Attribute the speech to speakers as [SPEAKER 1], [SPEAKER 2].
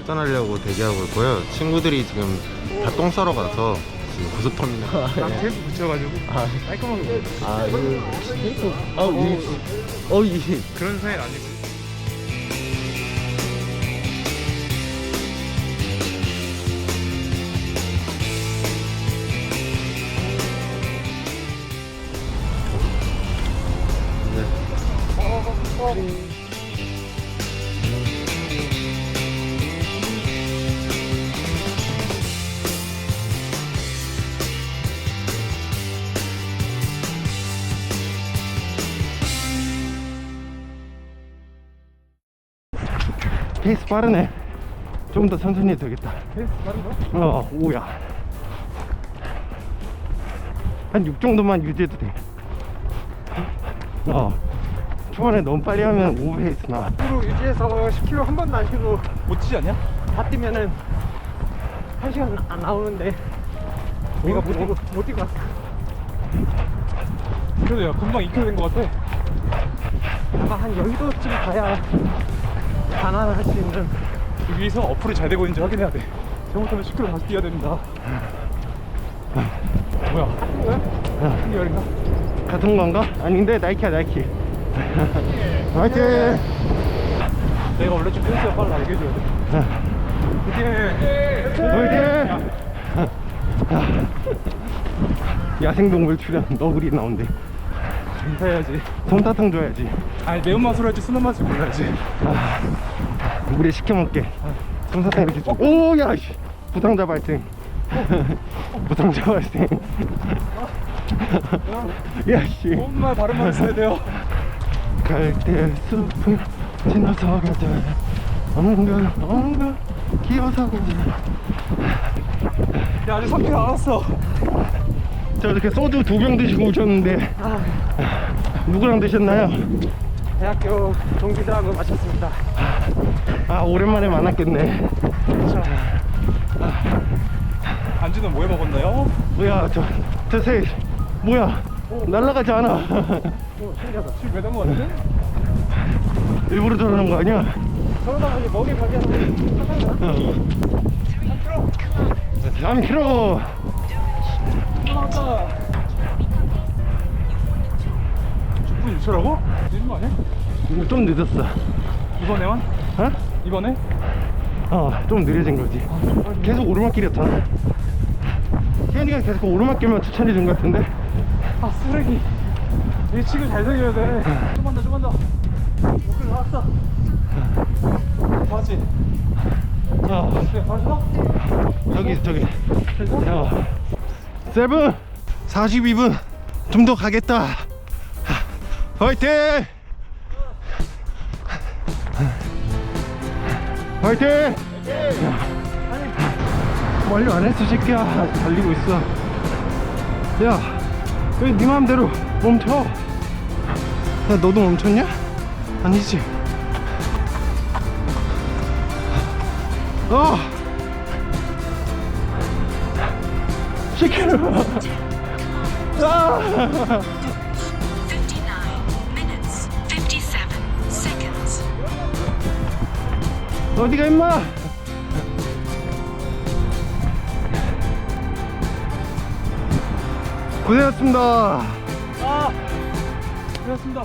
[SPEAKER 1] 출전하려고 대기하고 있고요. 친구들이 지금 다 똥 싸러 가서 지금 고속터미널.
[SPEAKER 2] 난 테이프 붙여가지고 깔끔하게 먹어.
[SPEAKER 1] 아, 이거 테이프. 아, 이, 어, 이.
[SPEAKER 2] 그런 스타일 아니고.
[SPEAKER 1] 페이스 빠르네. 좀 더 천천히 해도 되겠다.
[SPEAKER 2] 페이스 빠른가?
[SPEAKER 1] 어, 오야. 한 6 정도만 유지해도 돼. 어. 초반에 너무 빨리 하면 오버페이스 나.
[SPEAKER 2] 앞으로 유지해서 10km 한 번도 안 쉬고 못 치지 않냐?
[SPEAKER 3] 다 뛰면은 한 시간 안 나오는데
[SPEAKER 2] 우리가 못 뛰고 못 뛰고 왔어. 그래도 야 금방 2km 된 것 같아.
[SPEAKER 3] 아마 한 여의도쯤 가야 반환할 수 있는
[SPEAKER 2] 여기서 어플이 잘 되고 있는지 확인해야 돼. 잘못하면 10km 다시 뛰어야 됩니다. 뭐야? 같은 거야? 같은 열인가?
[SPEAKER 1] 같은 건가? 아닌데 나이키야 나이키. 화이팅!
[SPEAKER 2] 내가 원래 좀 페이스가 빨라 알게 해줘야 돼. 그게
[SPEAKER 1] 화이팅! 야생동물 출연 너구리 나온대.
[SPEAKER 2] 인사해야지.
[SPEAKER 1] 솜사탕 줘야지.
[SPEAKER 2] 아니 매운맛으로 할지 순한 맛을 골라야지.
[SPEAKER 1] 물에 식혀 먹게. 솜사탕 이렇게 줘. 오, 야, 씨. 부상자 발생. 부상자 발생. 야, 씨.
[SPEAKER 2] 정말 바른 말 써야 돼요.
[SPEAKER 1] 갈대 숲을 지나서 가자. 엉글, 엉글, 기어서 가자.
[SPEAKER 2] 야 아직 3km 안 왔어.
[SPEAKER 1] 저 이렇게 소주 두 병 드시고 오셨는데 누구랑 드셨나요?
[SPEAKER 3] 대학교 동기들하고 마쳤습니다.
[SPEAKER 1] 아 오랜만에 만났겠네.
[SPEAKER 2] 안주는 뭐 해 먹었나요?
[SPEAKER 1] 뭐야 저저새 뭐야 날라가지 않아.
[SPEAKER 2] 오, 신기하다. 술 매단 거 같은데?
[SPEAKER 1] 일부러 저러는 거 아니야?
[SPEAKER 3] 저러다 보니 먹이 가게
[SPEAKER 1] 하는
[SPEAKER 2] 거. 3kg. 3kg. 10분 6초라고? 늦은 거 아니야?
[SPEAKER 1] 이거 좀 늦었어.
[SPEAKER 2] 이번에만?
[SPEAKER 1] 어?
[SPEAKER 2] 이번에?
[SPEAKER 1] 어, 좀 느려진 거지. 계속 오르막길이었잖아. 희연이가 계속 오르막길만 추천해 준 것 같은데.
[SPEAKER 2] 아 쓰레기. 이 친구 잘 살려야 돼. 좀만 더, 좀만 더. 목줄 나왔어. 맞지?
[SPEAKER 1] 어,
[SPEAKER 2] 그래, 봤어?
[SPEAKER 1] 저기, 저기.
[SPEAKER 2] 됐어?
[SPEAKER 1] 어. 세븐! 42분. 좀 더 가겠다. 화이팅! 화이팅! 완료 안 했어, 새끼야. 달리고 있어. 야, 왜네 마음대로 멈춰? 야, 너도 멈췄냐? 아니지. 어! 10km! 아! 어디가 임마? 고생하셨습니다.
[SPEAKER 2] 아! 그렇습니다.